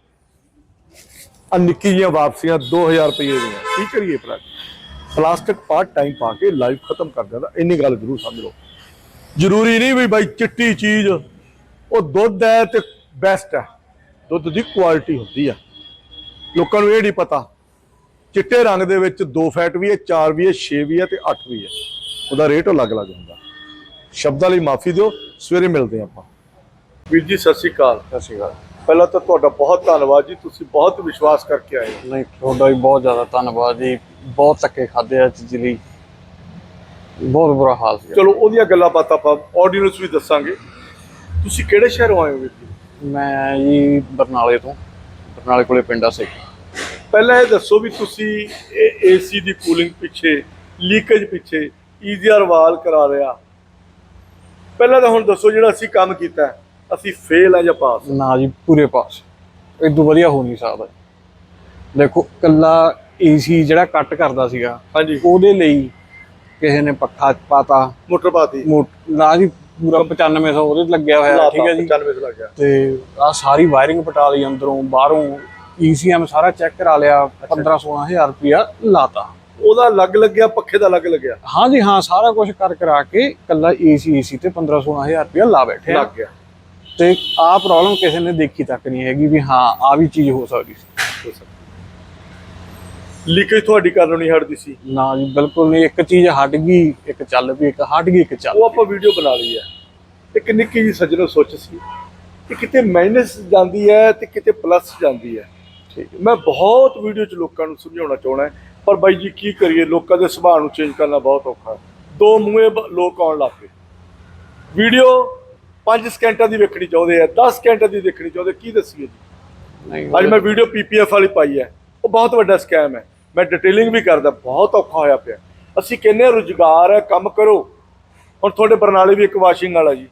ਆ ਨਿੱਕੀ ਜਿਹੀਆਂ ਵਾਪਸੀਆਂ 2000 ਰੁਪਏ ਦੀਆਂ। ਕੀ ਕਰੀਏ ਭਰਾ ਪਲਾਸਟਿਕ ਪਾਰਟ ਟਾਈਮ ਪਾ ਕੇ ਲਾਈਫ ਖਤਮ ਕਰ ਦਿੰਦਾ ਇੰਨੀ ਗੱਲ ਜ਼ਰੂਰ ਸਮਝ ਲਓ। ਜ਼ਰੂਰੀ ਨਹੀਂ ਵੀ ਬਾਈ ਚਿੱਟੀ ਚੀਜ਼ ਉਹ ਦੁੱਧ ਹੈ ਤੇ ਬੈਸਟ ਹੈ। ਦੁੱਧ ਦੀ ਕੁਆਲਿਟੀ ਹੁੰਦੀ ਆ। ਲੋਕਾਂ ਨੂੰ ਇਹ ਨਹੀਂ ਪਤਾ ਚਿੱਟੇ ਰੰਗ ਦੇ ਵਿੱਚ 2 ਫੈਟ ਵੀ ਹੈ 4 ਵੀ ਹੈ 6 ਵੀ ਹੈ ਤੇ 8 ਵੀ ਹੈ। ਉਹਦਾ ਰੇਟ ਅਲੱਗ-ਅਲੱਗ ਹੁੰਦਾ। ਸ਼ਬਦਾਂ ਲਈ ਮਾਫੀ ਦਿਓ ਸਵੇਰੇ ਮਿਲਦੇ ਹਾਂ ਆਪਾਂ। ਵੀਰ ਜੀ ਸਤਿ ਸ਼੍ਰੀ ਅਕਾਲ। ਸਤਿ ਸ਼੍ਰੀ ਅਕਾਲ। ਪਹਿਲਾਂ ਤਾਂ ਤੁਹਾਡਾ ਬਹੁਤ ਧੰਨਵਾਦ ਜੀ ਤੁਸੀਂ ਬਹੁਤ ਵਿਸ਼ਵਾਸ ਕਰਕੇ ਆਏ ਨਹੀਂ ਤੁਹਾਡਾ ਵੀ ਬਹੁਤ ਜ਼ਿਆਦਾ ਧੰਨਵਾਦ ਜੀ। ਬਹੁਤ ਧੱਕੇ ਖਾਦੇ ਆ ਚੀਜ਼ ਲਈ। ਬਹੁਤ ਬੁਰਾ ਹਾਲ ਸੀ। ਚਲੋ ਉਹਦੀਆਂ ਗੱਲਾਂ ਬਾਤਾਂ ਆਪਾਂ ਆਡੀਅנס ਵੀ ਦੱਸਾਂਗੇ। ਤੁਸੀਂ ਕਿਹੜੇ ਸ਼ਹਿਰੋਂ ਆਏ ਹੋ ਵੀਰ ਜੀ? ਮੈਂ ਜੀ ਬਰਨਾਲੇ ਤੋਂ ਬਰਨਾਲੇ ਕੋਲੇ ਪਿੰਡ ਸਿੱਖ। ਪਹਿਲਾਂ ਇਹ ਦੱਸੋ ਵੀ ਤੁਸੀਂ ਇਹ ਏਸੀ ਦੀ ਕੂਲਿੰਗ ਪਿੱਛੇ ਲੀਕੇਜ ਪਿੱਛੇ ਈਜ਼ੀਆਰ ਵਾਲ ਕਰਾ ਰਿਆ ਪਹਿਲਾਂ ਤਾਂ ਹੁਣ ਦੱਸੋ ਜਿਹੜਾ ਅਸੀਂ ਕੰਮ ਕੀਤਾ ਅਸੀਂ ਫੇਲ ਆ ਜਾਂ ਪਾਸ ਨਾ ਜੀ ਪੂਰੇ ਪਾਸ ਇਦੋਂ ਵਧੀਆ ਹੋ ਨਹੀਂ ਸਕਦਾ। ਦੇਖੋ ਕੱਲਾ ਏਸੀ ਜਿਹੜਾ ਕੱਟ ਕਰਦਾ ਸੀਗਾ ਹਾਂਜੀ। ਉਹਦੇ ਲਈ ਕਿਸੇ ਨੇ ਪੱਖਾ ਪਾਤਾ। ਮੋਟਰ ਪਾਤੀ। ਮੋ- ਨਾ ਜੀ ਪੂਰਾ 9500 ਉਹਦੇ ਤੇ ਲੱਗਿਆ ਹੋਇਆ ਠੀਕ ਹੈ ਜੀ। 95 ਲੱਗ ਗਿਆ। ਤੇ ਆ ਸਾਰੀ ਵਾਇਰਿੰਗ ਪਟਾ ਲਈ ਅੰਦਰੋਂ ਬਾਹਰੋਂ ਈਸੀਐਮ ਸਾਰਾ ਚੈੱਕ ਕਰਾ ਲਿਆ 15 16000 ਰੁਪਇਆ ਲਾਤਾ। ਉਹਦਾ ਅਲੱਗ ਲੱਗਿਆ ਪੱਖੇ ਦਾ ਅਲੱਗ ਲੱਗਿਆ? ਹਾਂ ਜੀ ਹਾਂ ਸਾਰਾ ਕੁਝ ਕਰ ਕਰਾ ਕੇ ਕੱਲਾ ਏਸੀ ਏਸੀ ਤੇ 15 16000 ਰੁਪਇਆ ਲਾ ਬੈਠੇ ਆ। ਲੱਗ ਗਿਆ। ਤੇ ਆ ਪ੍ਰੋਬਲਮ ਕਿਸੇ ਨੇ ਦੇਖੀ ਤੱਕ ਨਹੀਂ ਹੈਗੀ ਵੀ ਹਾਂ ਆ ਵੀ ਚੀਜ਼ ਹੋ ਸਕਦੀ ਸੀ। ਲੀਕੇਜ ਤੁਹਾਡੀ ਕਾਰਨ ਨਹੀਂ ਹਟਦੀ ਸੀ। ਨਾ ਜੀ ਬਿਲਕੁਲ ਨਹੀਂ। ਇੱਕ ਚੀਜ਼ ਹਟ ਗਈ ਇੱਕ ਚੱਲ ਪਈ ਇੱਕ ਹਟ ਗਈ ਇੱਕ ਚੱਲ ਉਹ ਆਪਾਂ ਵੀਡੀਓ ਬਣਾ ਲਈ ਹੈ। ਇੱਕ ਨਿੱਕੀ ਜੀ ਸੱਜਣੋ ਸੋਚ ਸੀ ਕਿ ਕਿਤੇ ਮਾਈਨਸ ਜਾਂਦੀ ਹੈ ਤੇ ਕਿਤੇ ਪਲੱਸ ਜਾਂਦੀ ਹੈ। ਠੀਕ ਮੈਂ ਬਹੁਤ ਵੀਡੀਓ 'ਚ ਲੋਕਾਂ ਨੂੰ ਸਮਝਾਉਣਾ ਚਾਹਣਾ ਪਰ ਬਾਈ ਜੀ ਕੀ ਕਰੀਏ? ਲੋਕਾਂ ਦੇ ਸੁਭਾਅ ਨੂੰ ਚੇਂਜ ਕਰਨਾ ਬਹੁਤ ਔਖਾ ਦੋ ਮੂਹੇ ਲੋਕ ਆਉਣ ਲੱਗ ਪਏ। ਵੀਡੀਓ 5 ਸਕਿੰਟਾਂ ਦੀ ਵੇਖਣੀ ਚਾਹੁੰਦੇ ਆ 10 ਸਕਿੰਟਾਂ ਦੀ ਦੇਖਣੀ ਚਾਹੁੰਦੇ ਕੀ ਦੱਸੀਏ ਜੀ? ਨਹੀਂ ਅੱਜ ਮੈਂ ਵੀਡੀਓ ਪੀਪੀਐਫ ਵਾਲੀ ਪਾਈ ਹੈ। ਉਹ ਬਹੁਤ ਵੱਡਾ ਸਕੈਮ ਹੈ। ਮੈਂ ਡਿਟੇਲਿੰਗ ਵੀ ਕਰਦਾ ਬਹੁਤ ਔਖਾ ਹੋਇਆ ਪਿਆ। ਅਸੀਂ ਕਹਿੰਦੇ ਹਾਂ ਰੁਜ਼ਗਾਰ ਹੈ ਕੰਮ ਕਰੋ। ਹੁਣ ਤੁਹਾਡੇ ਬਰਨਾਲੇ ਵੀ ਇੱਕ ਵਾਸ਼ਿੰਗ ਵਾਲਾ ਜੀ।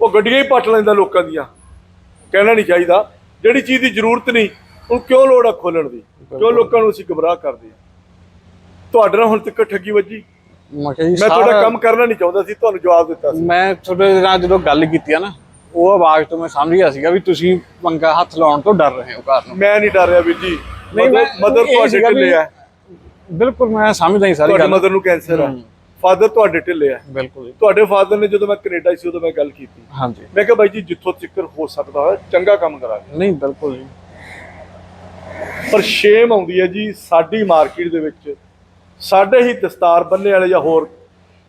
ਉਹ ਗੱਡੀਆਂ ਹੀ ਪੱਟ ਲੈਂਦਾ ਲੋਕਾਂ ਦੀਆਂ। ਕਹਿਣਾ ਨਹੀਂ ਚਾਹੀਦਾ। ਜਿਹੜੀ ਚੀਜ਼ ਦੀ ਜ਼ਰੂਰਤ ਨਹੀਂ ਹੁਣ ਕਿਉਂ ਲੋੜ ਆ ਖੋਲਣ ਦੀ? ਕਿਉਂ ਲੋਕਾਂ ਨੂੰ ਅਸੀਂ ਗਮਰਾਹ ਕਰਦੇ ਹਾਂ? ਤੁਹਾਡੇ ਨਾਲ ਹੁਣ ਤੱਕ ਠੱਗੀ ਵੱਜੀ। ਮੈਂ ਤੁਹਾਡਾ ਕੰਮ ਕਰਨਾ ਨਹੀਂ ਚਾਹੁੰਦਾ ਸੀ ਤੁਹਾਨੂੰ ਜਵਾਬ ਦਿੱਤਾ ਸੀ। ਮੈਂ ਤੁਹਾਡੇ ਨਾਲ ਜਦੋਂ ਗੱਲ ਕੀਤੀ ਆ ਨਾ ਉਹ ਆਵਾਜ਼ ਤੋਂ ਮੈਂ ਸਮਝ ਗਿਆ ਸੀਗਾ ਵੀ ਤੁਸੀਂ ਪੰਗਾ ਹੱਥ ਲਾਉਣ ਤੋਂ ਡਰ ਰਹੇ ਹੋ ਕਾਰਨ। ਮੈਂ ਨਹੀਂ ਡਰ ਰਿਹਾ ਵੀਰ ਜੀ। ਮਦਰ ਮਦਰ ਤੁਹਾਡੇ ਢਿੱਲੇ ਆ। ਬਿਲਕੁਲ ਮੈਂ ਸਮਝਦਾ ਹੀ ਸਾਰੀ ਤੁਹਾਡੀ ਗੱਲ। ਮਦਰ ਨੂੰ ਕੈਂਸਰ ਆ। ਫਾਦਰ ਤੁਹਾਡੇ ਢਿੱਲੇ ਆ। ਬਿਲਕੁਲ ਤੁਹਾਡੇ ਫਾਦਰ ਨੇ ਜਦੋਂ ਮੈਂ ਕੈਨੇਡਾ ਸੀ ਉਦੋਂ ਮੈਂ ਗੱਲ ਕੀਤੀ। ਹਾਂਜੀ। ਮੈਂ ਕਿਹਾ ਬਾਈ ਜੀ ਜਿੱਥੋਂ ਤੱਕ ਹੋ ਸਕਦਾ ਚੰਗਾ ਕੰਮ ਕਰਾਂਗੇ ਨਹੀਂ ਬਿਲਕੁਲ ਜੀ। ਪਰ ਸ਼ੇਮ ਆਉਂਦੀ ਹੈ ਜੀ ਸਾਡੀ ਮਾਰਕੀਟ ਦੇ ਵਿੱਚ ਸਾਡੇ ਹੀ ਦਸਤਾਰ ਬੰਨੇ ਵਾਲੇ ਜਾਂ ਹੋਰ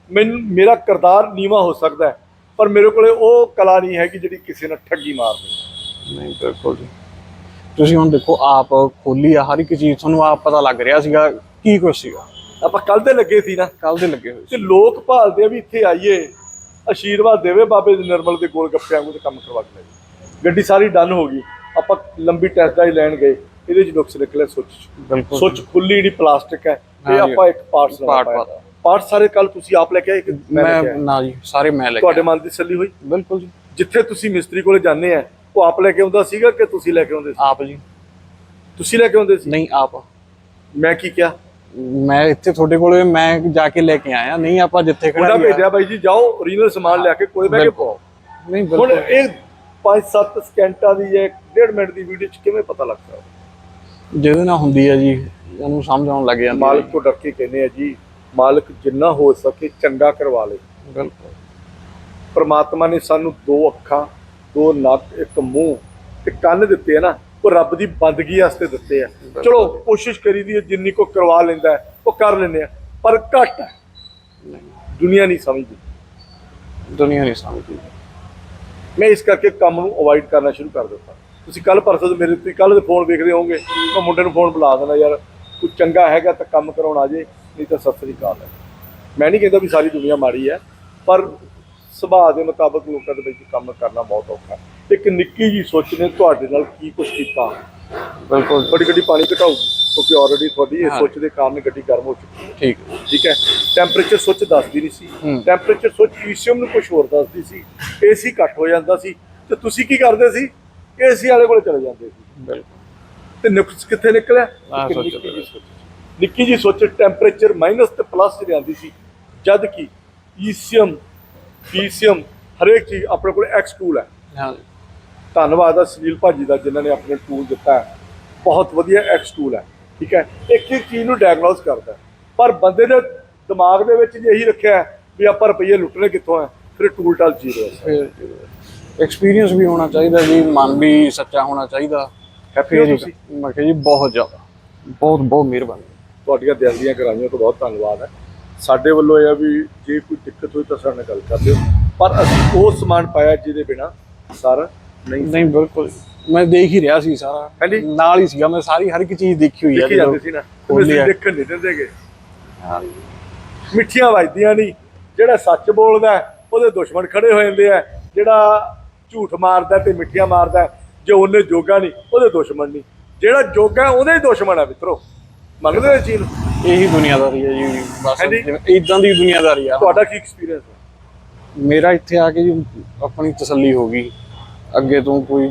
ਮੈਨੂੰ ਮੇਰਾ ਕਿਰਦਾਰ ਨੀਵਾ ਹੋ ਸਕਦਾ ਪਰ ਮੇਰੇ ਕੋਲੇ ਉਹ ਕਲਾ ਨਹੀਂ ਹੈ ਕਿ ਜਿਹੜੀ ਕਿਸੇ ਨਾਲ ਠੱਗੀ ਮਾਰ ਦੇ ਨਹੀਂ ਬਿਲਕੁਲ ਜੀ। ਤੁਸੀਂ ਹੁਣ ਦੇਖੋ ਆਪ ਖੋਲੀ ਆ ਹਰ ਇੱਕ ਚੀਜ਼ ਤੁਹਾਨੂੰ ਆਪ ਪਤਾ ਲੱਗ ਰਿਹਾ ਸੀਗਾ ਕੀ ਕੁਛ ਸੀਗਾ ਆਪਾਂ ਕੱਲ ਦੇ ਲੱਗੇ ਸੀ ਨਾ ਕੱਲ ਦੇ ਲੱਗੇ ਹੋਏ ਤੇ ਲੋਕ ਭਾਲਦੇ ਆ ਵੀ ਇੱਥੇ ਆਈਏ ਆਸ਼ੀਰਵਾਦ ਦੇਵੇ ਬਾਬੇ ਦੇ ਨਿਰਮਲ ਦੇ ਗੋਲ ਗੱਪਿਆਂ ਨੂੰ ਤੇ ਕੰਮ ਕਰਵਾ ਕੇ ਲੈ। ਗੱਡੀ ਸਾਰੀ ਡਨ ਹੋ ਗਈ ਆਪਾਂ ਲੰਬੀ ਟੈਸਟ ਡਰਾਈਵ ਲੈਣ ਗਏ ਇਹਦੇ ਚ ਨੁਕਸ ਨਿਕਲੇ ਸੁੱਚ ਬਿਲਕੁਲ ਸੁੱਚ ਖੁੱਲੀ ਜਿਹੜੀ ਪਲਾਸਟਿਕ ਹੈ ਹਾਂ ਇਹ। ਆਪਾਂ ਇੱਕ ਪਾਰਟਸ Part ਪਾਤਾ। ਪਾਰਟ ਸਾਰੇ ਕੱਲ ਤੁਸੀਂ ਆਪ ਲੈ ਕੇ ਆਏ ਕਿ ਮੈਂ ਲੈ ਮੈਂ ਕੇ ਆਇਆ? ਨਾ ਜੀ ਸਾਰੇ ਮੈਂ ਲੈ ਕੇ ਤੁਹਾਡੇ। ਮਨ ਦੀ ਤਸੱਲੀ ਹੋਈ ਬਿਲਕੁਲ ਜੀ ਜਿੱਥੇ ਤੁਸੀਂ ਮਿਸਤਰੀ ਕੋਲੇ ਜਾਂਦੇ ਆ ਉਹ ਆਪ ਲੈ ਕੇ ਆਉਂਦਾ ਸੀਗਾ ਕਿ ਤੁਸੀਂ ਲੈ ਕੇ ਆਉਂਦੇ ਸੀ? ਆਪ ਜੀ। ਤੁਸੀਂ ਲੈ ਕੇ ਆਉਂਦੇ ਸੀ? ਨਹੀਂ ਆਪ। ਮੈਂ ਕੀ ਕਿਹਾ? ਮੈਂ ਇੱਥੇ ਤੁਹਾਡੇ ਕੋਲੇ ਮੈਂ ਜਾ ਕੇ ਲੈ ਕੇ ਆਇਆ। ਨਹੀਂ ਆਪਾਂ ਜਿੱਥੇ ਖੜਾ ਭੇਜਿਆ ਬਾਈ ਜੀ ਜਾਓ ਓਰੀਜਨਲ ਸਮਾਨ ਲਿਆ ਕੇ ਕੋਲੇ ਬਹਿ ਕੇ। ਪਾਓ ਨਹੀਂ ਹੁਣ ਬਿਲਕੁਲ। ਇਹ 5-7 ਸਕਿੰਟਾਂ ਦੀ ਜਾਂ 1.5 ਮਿੰਟ ਦੀ ਵੀਡੀਓ ਚ ਕਿਵੇਂ ਪਤਾ ਲੱਗਦਾ ਜਿਹਦੇ ਨਾਲ ਹੁੰਦੀ ਹੈ ਜੀ ਉਹਨੂੰ ਸਮਝ ਆਉਣ ਲੱਗ ਜਾਂਦੀ ਮਾਲਕ ਤੋਂ ਡਰ ਕੇ ਕਹਿੰਦੇ ਆ ਜੀ ਮਾਲਕ ਜਿੰਨਾ ਹੋ ਸਕੇ ਚੰਗਾ ਕਰਵਾ ਲੇ। ਬਿਲਕੁਲ। ਪ੍ਰਮਾਤਮਾ ਨੇ ਸਾਨੂੰ ਦੋ ਅੱਖਾਂ ਦੋ ਨੱਕ ਇੱਕ ਮੂੰਹ ਤੇ ਕੰਨ ਦਿੱਤੇ ਆ ਨਾ ਉਹ ਰੱਬ ਦੀ ਬੰਦਗੀ ਵਾਸਤੇ ਦਿੱਤੇ ਆ। ਚਲੋ ਕੋਸ਼ਿਸ਼ ਕਰੀਦੀ ਹੈ ਜਿੰਨੀ ਕੋ ਕਰਵਾ ਲੈਂਦਾ ਉਹ ਕਰ ਲੈਂਦੇ ਆ। ਪਰ ਘੱਟ ਹੈ। ਦੁਨੀਆ ਨਹੀਂ ਸਮਝਦੀ। ਦੁਨੀਆ ਨਹੀਂ ਸਮਝਦੀ। ਮੈਂ ਇਸ ਕਰਕੇ ਕੰਮ ਨੂੰ ਅਵੋਇਡ ਕਰਨਾ ਸ਼ੁਰੂ ਕਰ ਦਿੱਤਾ। ਤੁਸੀਂ ਕੱਲ ਪਰਸੋਂ ਮੇਰੇ ਤੁਸੀਂ ਕੱਲ ਦੇ ਫੋਨ ਵੇਖਦੇ ਹੋਵੋਗੇ ਮੈਂ ਮੁੰਡੇ ਨੂੰ ਫੋਨ ਬੁਲਾ ਦੇਣਾ ਯਾਰ ਕੋਈ ਚੰਗਾ ਹੈਗਾ ਤਾਂ ਕੰਮ ਕਰਾਉਣ ਆ ਜੇ ਨਹੀਂ ਤਾਂ ਸਤਿ ਸ੍ਰੀ ਅਕਾਲ ਹੈ। ਮੈਂ ਨਹੀਂ ਕਹਿੰਦਾ ਵੀ ਸਾਰੀ ਦੁਨੀਆ ਮਾੜੀ ਹੈ ਪਰ ਸੁਭਾਅ ਦੇ ਮੁਤਾਬਕ ਲੋਕਾਂ ਦੇ ਵਿੱਚ ਕੰਮ ਕਰਨਾ ਬਹੁਤ ਔਖਾ ਹੈ। ਇੱਕ ਨਿੱਕੀ ਜੀ ਸੋਚ ਨੇ ਤੁਹਾਡੇ ਨਾਲ ਕੀ ਕੁਝ ਕੀਤਾ? ਬਿਲਕੁਲ। ਬੜੀ ਗੱਡੀ ਪਾਣੀ ਘਟਾਊਗੀ ਕਿਉਂਕਿ ਆਲਰੇਡੀ ਤੁਹਾਡੀ ਇਹ। ਸੋਚ ਦੇ ਕਾਰਨ ਗੱਡੀ ਗਰਮ ਹੋ ਚੁੱਕੀ ਠੀਕ। ਠੀਕ ਹੈ? ਟੈਂਪਰੇਚਰ ਸੁੱਚ ਦੱਸਦੀ ਨਹੀਂ ਸੀ। ਟੈਂਪਰੇਚਰ ਸੁੱਚ ਈਸੀਐਮ ਨੂੰ ਕੁਝ ਹੋਰ ਦੱਸਦੀ ਸੀ। ਏਸੀ ਘੱਟ ਹੋ ਜਾਂਦਾ ਸੀ। ਤੇ ਤੁਸੀਂ ਕੀ ਕਰਦੇ ਸੀ? ਏਸੀ ਵਾਲੇ ਕੋਲ ਚਲੇ ਜਾਂਦੇ ਸੀ। ਬਿਲਕੁਲ। ਤੇ ਨੁਕਸ ਕਿੱਥੇ ਨਿਕਲਿਆ? ਨਿੱਕੀ ਜਿਹੀ ਸੁੱਚ। ਨਿੱਕੀ ਜੀ ਸੋਚ ਟੈਂਪਰੇਚਰ ਮਾਈਨਸ ਤੇ ਪਲੱਸ ਜਾਂਦੀ ਸੀ। ਜਦ ਕਿ ਈਸੀਐਮ ਪੀਸੀਐਮ ਹਰੇਕ ਚੀਜ਼ ਆਪਣੇ ਕੋਲ ਐਕਸ ਟੂਲ ਹੈ। ਹਾਂ। ਧੰਨਵਾਦ ਆ ਸੁਨੀਲ ਭਾਜੀ ਦਾ ਜਿਨ੍ਹਾਂ ਨੇ ਆਪਣੇ ਟੂਲ ਦਿੱਤਾ ਹੈ। ਬਹੁਤ ਵਧੀਆ ਐਕਸ ਟੂਲ ਹੈ ਠੀਕ ਹੈ। ਇੱਕ ਇੱਕ ਚੀਜ਼ ਨੂੰ ਡਾਇਗਨੋਸ ਕਰਦਾ। ਪਰ ਬੰਦੇ ਦੇ ਦਿਮਾਗ ਦੇ ਵਿੱਚ ਜੇ ਇਹੀ ਰੱਖਿਆ ਵੀ ਆਪਾਂ ਰੁਪਈਏ ਲੁੱਟਣੇ ਕਿੱਥੋਂ ਹੈ ਫਿਰ ਟੂਲ ਟਾਲ ਜ਼ੀਰੋ ਹੈ ਐਕਸਪੀਰੀਅੰਸ ਵੀ ਹੋਣਾ ਚਾਹੀਦਾ ਜੀ ਮਨ ਵੀ ਸੱਚਾ ਹੋਣਾ ਚਾਹੀਦਾ। ਹੈਪੀ ਮੈਂ ਕਿਹਾ ਜੀ ਬਹੁਤ ਜ਼ਿਆਦਾ। ਬਹੁਤ ਬਹੁਤ ਮਿਹਰਬਾਨੀ। ਤੁਹਾਡੀਆਂ ਦਿਲ ਦੀਆਂ ਗਰਾਈਆਂ ਤੋਂ ਬਹੁਤ ਧੰਨਵਾਦ ਹੈ। ਸਾਡੇ ਵੱਲੋਂ ਇਹ ਆ ਵੀ ਜੇ ਕੋਈ ਦਿੱਕਤ ਹੋਈ ਤਾਂ ਸਾਡੇ ਨਾਲ ਗੱਲ ਕਰ ਲਿਓ। ਪਰ ਅਸੀਂ ਉਹ ਸਮਾਨ ਪਾਇਆ ਜਿਹਦੇ ਬਿਨਾ ਸਰ ਨਹੀਂ ਨਹੀਂ ਬਿਲਕੁਲ। ਮੈਂ ਦੇਖ ਹੀ ਰਿਹਾ ਸੀ ਸਾਰਾ। ਹਾਂਜੀ। ਨਾਲ ਹੀ ਸੀਗਾ। ਮੈਂ ਸਾਰੀ ਹਰ ਇੱਕ ਚੀਜ਼ ਦੇਖੀ ਹੋਈ ਹੈ ਦੇਖੀ ਜਾਂਦੇ ਸੀ ਨਾ। ਦੇਖਣ ਨਹੀਂ ਦਿੰਦੇਗੇ ਮਿੱਠੀਆਂ ਵੱਜਦੀਆਂ ਨਹੀਂ। ਜਿਹੜਾ ਸੱਚ ਬੋਲਦਾ ਉਹਦੇ ਦੁਸ਼ਮਣ ਖੜੇ ਹੋ ਜਾਂਦੇ ਆ। ਜਿਹੜਾ ਝੂਠ ਮਾਰਦਾ ਤੇ ਮਿੱਠੀਆਂ ਮਾਰਦਾ ਜੇ ਉਹਨੇ ਜੋਗਾ ਨਹੀਂ ਉਹਦੇ ਦੁਸ਼ਮਣ ਨਹੀਂ। ਜਿਹੜਾ ਜੋਗਾ ਉਹਦੇ ਹੀ ਦੁਸ਼ਮਣ ਆ ਮਿੱਤਰੋ। ਮੰਨਦੇ ਹੋ ਇਹ ਚੀਜ਼ ਨੂੰ? ਇਹੀ ਦੁਨੀਆਦਾਰੀ ਹੈ ਜੀ ਬਸ ਹਾਂਜੀ। ਇਦਾਂ ਦੀ ਦੁਨੀਆਦਾਰੀ ਆ ਤੁਹਾਡਾ ਕੀ ਐਕਸਪੀਰੀਅੰਸ ਹੈ ਮੇਰਾ ਇੱਥੇ ਆ ਕੇ ਜੀ ਆਪਣੀ ਤਸੱਲੀ ਹੋ ਗਈ ਅੱਗੇ ਤੋਂ ਕੋਈ